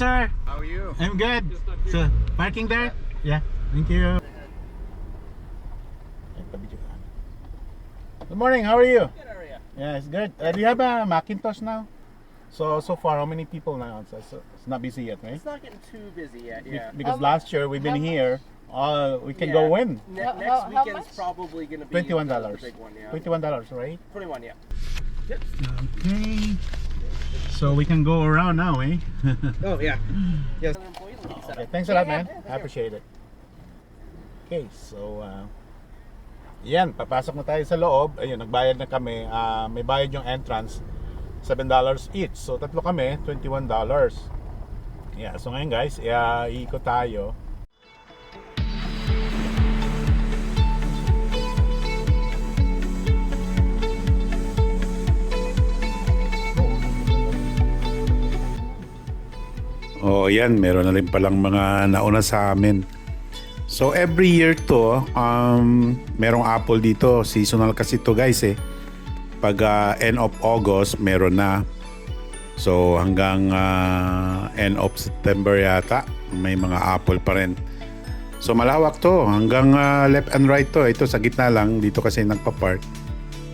morning, sir. How are you? I'm good. So, parking there? Yeah. Thank you. Good morning. How are you? Good area. Yeah, it's good. Uh, do you have a Macintosh now? So so far, how many people now? So, so it's not busy yet, right? It's not getting too busy yet. Be- Yeah. Because How last year we've been how here. Uh, we can Yeah. go win. Ne- How- next how- how weekend's much? probably gonna be Twenty-one the dollars. big one. Yeah. Twenty-one dollars, right? Twenty-one. Yeah. Okay. So we can go around now, eh? Oh yeah. Yes. Okay, thanks a lot, man. I appreciate it. Okay, so uh, yan, papasok na tayo sa loob. Ayun, nagbayad na kami. Ah, may bayad yung entrance, $7 each. So tatlo kami, $21. Yeah, so ngayon guys, uh, iikot tayo. Yan, meron na rin palang mga nauna sa amin. So every year to, um, merong apple dito. Seasonal kasi to guys eh. Pag ah, end of August, meron na. So hanggang ah, end of September yata, may mga apple pa rin. So malawak to, hanggang ah, left and right to. Ito sa gitna lang, dito kasi nagpa-park.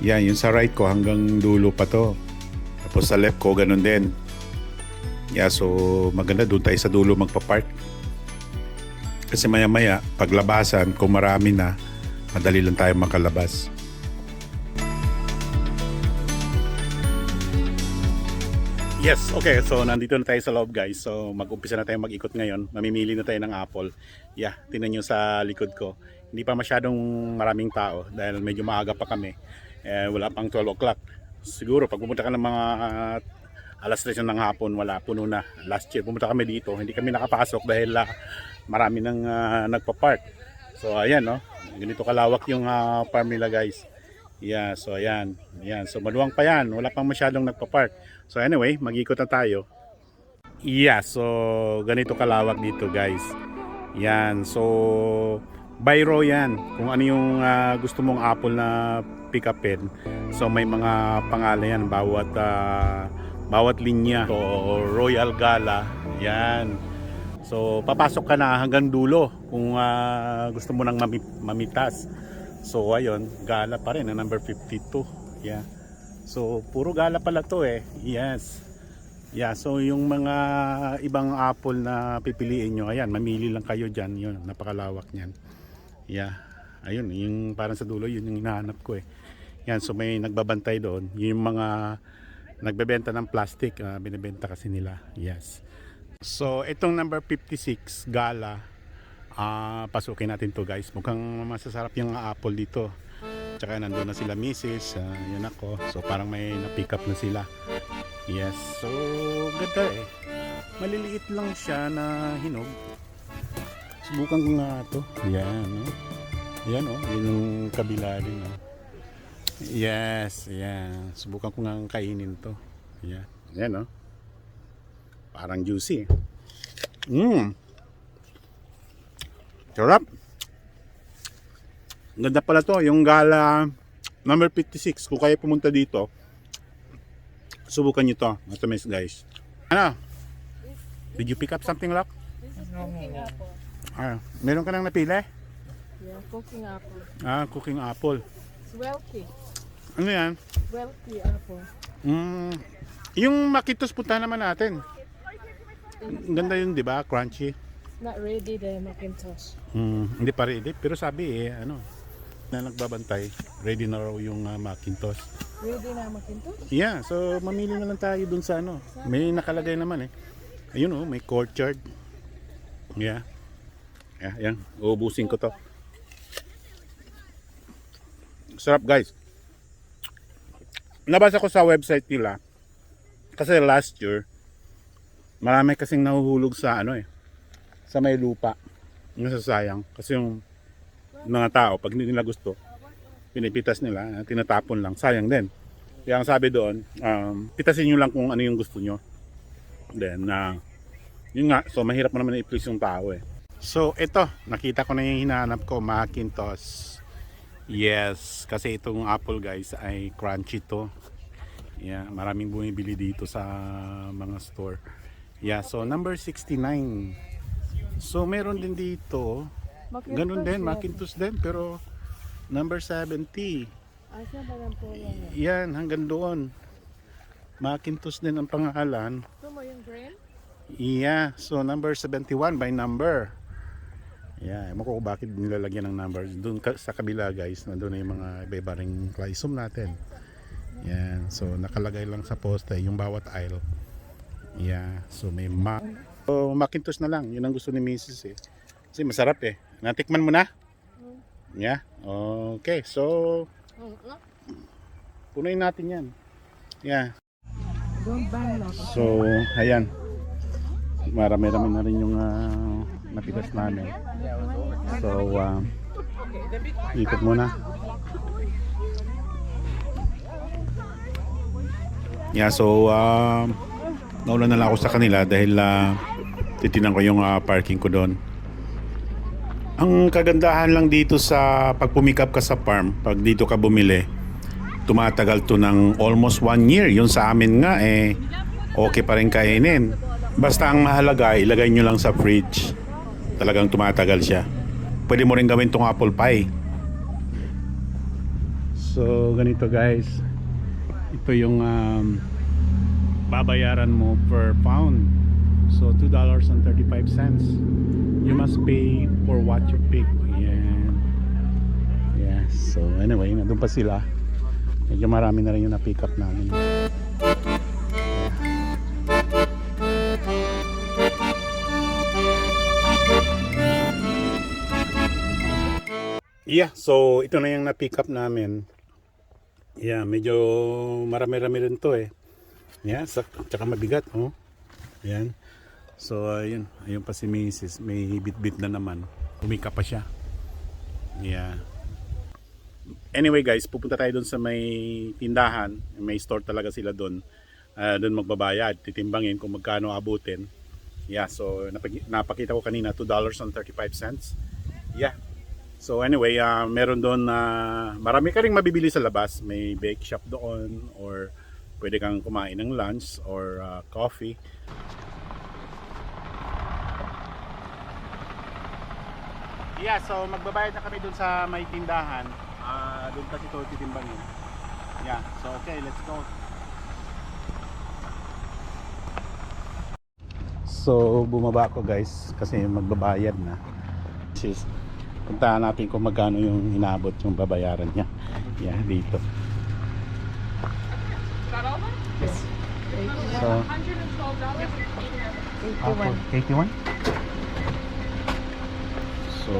Yan, yung sa right ko hanggang dulo pa to. Tapos sa left ko, ganun din. Yeah, so maganda doon tayo sa dulo magpa-park. Kasi maya-maya, paglabasan, kung marami na, madali lang tayo makalabas. Yes, okay. So, nandito na tayo sa loob, guys. So, mag-umpisa na tayo mag-ikot ngayon. Mamimili na tayo ng apple. Yeah, tingnan nyo sa likod ko. Hindi pa masyadong maraming tao dahil medyo maaga pa kami. Eh, wala pang 12 o'clock. Siguro, pag pumunta ka ng mga alas 3 ng hapon, wala, puno na. Last year, pumunta kami dito. Hindi kami nakapasok dahil ah, marami nang ah, nagpa-park. So, ayan, no? Ganito kalawak yung ah, farm nila, guys. Yeah, so ayan. Ayan. So maluwang pa yan. Wala pang masyadong nagpa-park. So anyway, mag-ikot na tayo. Yeah, so ganito kalawak dito guys. Yan. So by row yan. Kung ano yung ah, gusto mong apple na pick upin. So may mga pangalan yan bawat ah, bawat linya. So Royal Gala. Yan. So papasok ka na hanggang dulo kung ah, gusto mo nang mami- mamitas. So ayun, gala pa rin, na number 52. Yeah. So puro gala pala to eh. Yes. Yeah, so yung mga ibang apple na pipiliin nyo, ayan, mamili lang kayo dyan. Yun, napakalawak niyan. Yeah. Ayun, yung parang sa dulo, yun yung hinahanap ko eh. Yan, so may nagbabantay doon. Yung mga nagbebenta ng plastic, ah, binibenta kasi nila. Yes. So, itong number 56, Gala, Ah, pasukin natin to guys. Mukhang masasarap yung apple dito. Tsaka nandun na sila misis, ah, yun ako. So parang may na-pick up na sila. Yes. So ganda eh. Maliliit lang siya na hinog. Subukan ko nga to. Yan, no? Yan, oh. Yun yung kabila din, oh. Yes, yan. Subukan ko nga kainin to. Yan. Yan, oh. Parang juicy. Mmm. Sarap. Ganda pala to, yung gala number 56. Kung kayo pumunta dito, subukan nyo to. Matamis guys. Ano? Did you pick up something, Lock? Cooking apple. Ah, meron ka nang napili? Yeah, cooking apple. Ah, cooking apple. Wealthy. Ano yan? Wealthy apple. Mm, yung makitos punta naman natin. Ang Ganda yun, di ba? Crunchy. Not ready the Macintosh. Hmm, hindi pa ready. Pero sabi eh, ano, na nagbabantay, ready na raw yung ah, Macintosh. Ready na Macintosh? Yeah, so mamili na lang tayo dun sa ano. May nakalagay naman eh. Ayun oh, may courtyard. Yeah. Yeah, yan. Uubusin ko to. Sarap guys. Nabasa ko sa website nila. Kasi last year, marami kasing nahuhulog sa ano eh. Sa may lupa. Nasasayang. Kasi yung mga tao, pag hindi nila gusto, pinipitas nila, tinatapon lang. Sayang din. Kaya ang sabi doon, um, pitasin nyo lang kung ano yung gusto nyo. Then, na yun nga, so mahirap mo naman i-please yung tao eh. So, ito, nakita ko na yung hinahanap ko, Macintosh. Yes, kasi itong apple guys ay crunchy to. Yeah, maraming bumibili dito sa mga store. Yeah, so number 69. So meron din dito, Macintosh ganun din. Macintosh din, pero number 70. Asa ba ng pula niya? Yan, hanggang doon. Macintosh din ang pangalan. Gusto mo yung green? Yeah, so number 71 by number. Yeah, ewan ko bakit nilalagyan ng number. Doon ka, sa kabila guys, nandun na yung mga iba-ibang classroom natin. Yan, so nakalagay lang sa poste yung bawat aisle. Yeah, so may ma... So, Macintosh na lang, yun ang gusto ni Mrs. eh. Kasi masarap eh. Natikman mo na? Yeah, okay. So, punuin natin yan. Yeah. So, ayan. Marami-rami na rin yung uh, napitas namin. So, um, ikot muna. Yeah, so, um, nauna na lang ako sa kanila dahil uh, titinan ko yung ah, parking ko doon. Ang kagandahan lang dito sa pag pumikap ka sa farm, pag dito ka bumili, tumatagal to ng almost one year. Yun sa amin nga eh, okay pa rin kainin. Basta ang mahalaga, ilagay nyo lang sa fridge. Talagang tumatagal siya. Pwede mo rin gawin tong apple pie. So, ganito guys. Ito yung um, babayaran mo per pound. So, $2.35. You must pay for what you pick. Yan. Yeah. So, anyway, nandun pa sila. Medyo marami na rin yung na-pick up namin. Yeah, so ito na yung na-pick up namin. Yeah, medyo marami-rami rin to eh. Yeah, sa, tsaka mabigat, oh. Ayan. So, ayun. Ayun pa si Mrs. May bit-bit na naman. Umika pa siya. Yeah. Anyway guys, pupunta tayo doon sa may tindahan. May store talaga sila doon. Uh, doon magbabayad. Titimbangin kung magkano abutin. Yeah, so napakita ko kanina $2.35. Yeah. So anyway, uh, meron doon na marami ka ring mabibili sa labas. May bake shop doon or pwede kang kumain ng lunch or uh, coffee. Yeah, so magbabayad na kami doon sa may tindahan. Ah, doon kasi ito titimbangin. Yeah, so okay, let's go. So bumaba ako guys kasi magbabayad na. Sis, puntahan natin kung magkano yung inabot yung babayaran niya. Yeah, dito. So, Apple, 81? So,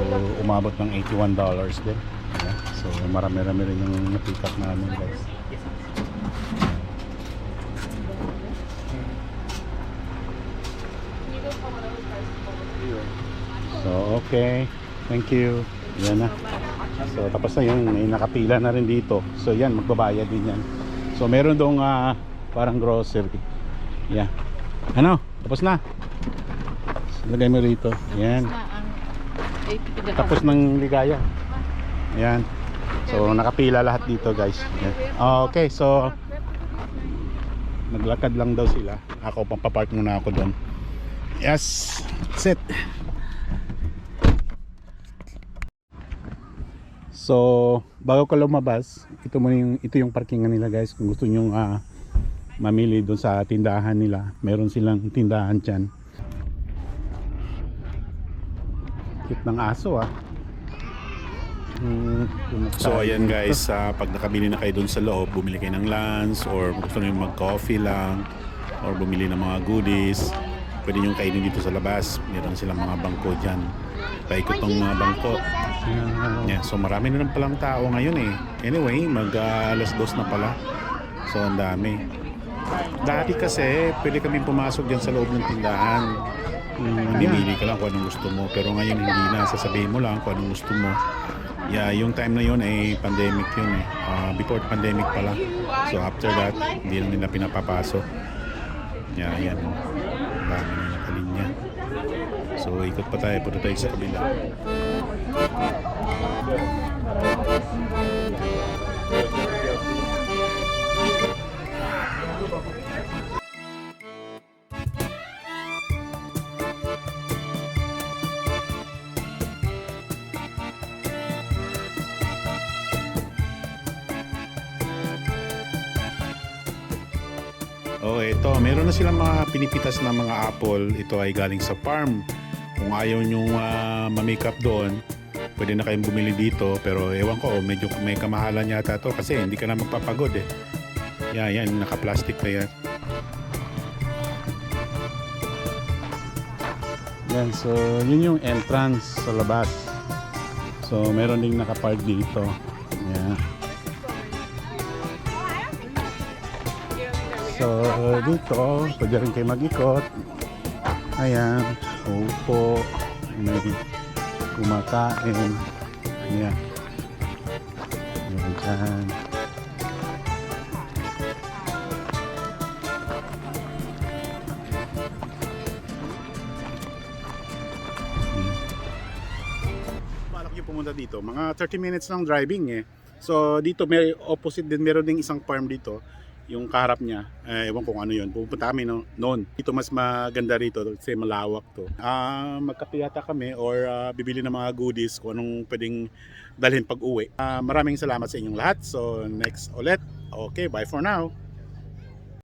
umabot ng 81 dollars din. Yeah. So, marami-rami rin yung na-pick up namin guys. So, okay. Thank you. Yan na. So, tapos na yun. May nakapila na rin dito. So, yan. Magbabayad din yan. So, meron doong ah, parang grocery. Yeah. Ano? Tapos na. So, lagay mo rito. Yan. Na ang 80 Tapos ng ligaya. Ayan. So, nakapila lahat dito guys. Yan. Okay, so naglakad lang daw sila. Ako, pampapark muna ako doon. Yes, that's So, bago ka lumabas, ito mo yung ito yung parkingan nila guys. Kung gusto niyo ah, mamili doon sa tindahan nila, meron silang tindahan diyan. Cute ng aso ah. Mm, so ayan guys, ah, pag nakabili na kayo doon sa loob, bumili kayo ng lunch or gusto niyo mag-coffee lang or bumili ng mga goodies, pwede niyo kainin dito sa labas. Meron silang mga bangko diyan. Paikot ng mga bangko. Yeah, so marami na rin palang tao ngayon eh. Anyway, mag ah, alas dos na pala. So ang dami. Dati kasi, pwede kami pumasok dyan sa loob ng tindahan. Mm, Mamimili ka lang kung anong gusto mo. Pero ngayon hindi na. Sasabihin mo lang kung anong gusto mo. Yeah, yung time na yun ay pandemic yun eh. Ah, before pandemic pala. So after that, hindi na nila pinapapasok. Yeah, yan. oh. Na nakalinya. So ikot pa tayo. Punta tayo sa kabila. Oh, ito, meron na silang mga pinipitas na mga apple. Ito ay galing sa farm. Kung ayaw nyo uh, ma-make up doon, pwede na kayong bumili dito. Pero ewan ko, medyo may kamahalan yata to kasi hindi ka na magpapagod eh. Yan, yan, naka-plastic pa yan. Yan, so yun yung entrance sa labas. So meron ding nakapark dito. Yan. So dito, pwede rin kayo mag-ikot. Ayan, upo, may kumakain. Ayan. Ayan dyan. balak nyo pumunta dito, mga 30 minutes lang driving eh. So dito may opposite din, meron ding isang farm dito, yung kaharap niya, eh, ewan kung ano yun, pupunta kami no, noon. Dito mas maganda rito kasi malawak to. Ah, magkape yata kami or ah, bibili ng mga goodies kung anong pwedeng dalhin pag uwi. Ah, maraming salamat sa inyong lahat. So next ulit. Okay, bye for now.